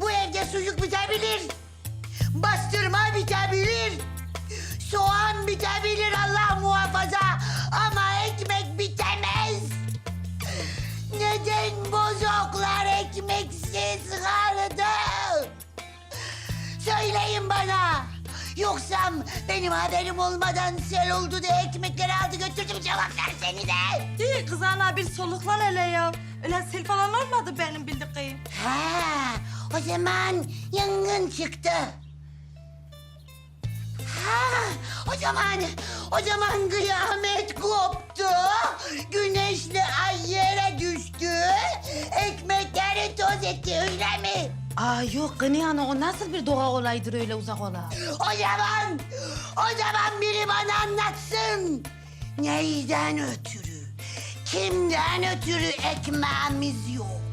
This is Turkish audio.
Bu evde sucuk bitebilir. Bastırma bitebilir. Soğan bitebilir Allah muhafaza. Ama ekmek bitemez. Neden bozoklar ekmeksiz kaldı? Söyleyin bana. Yoksa benim haberim olmadan sel oldu diye ekmekleri aldı götürdüm cevap versenize. İyi kız ana bir soluklan hele ya. Öyle sel falan olmadı benim o zaman yangın çıktı. Ha, o zaman, o zaman kıyamet koptu. Güneşli ay yere düştü. Ekmekleri toz etti öyle mi? Aa yok Gani ana o nasıl bir doğa olaydır öyle uzak ola? O zaman, o zaman biri bana anlatsın. Neyden ötürü, kimden ötürü ekmeğimiz yok?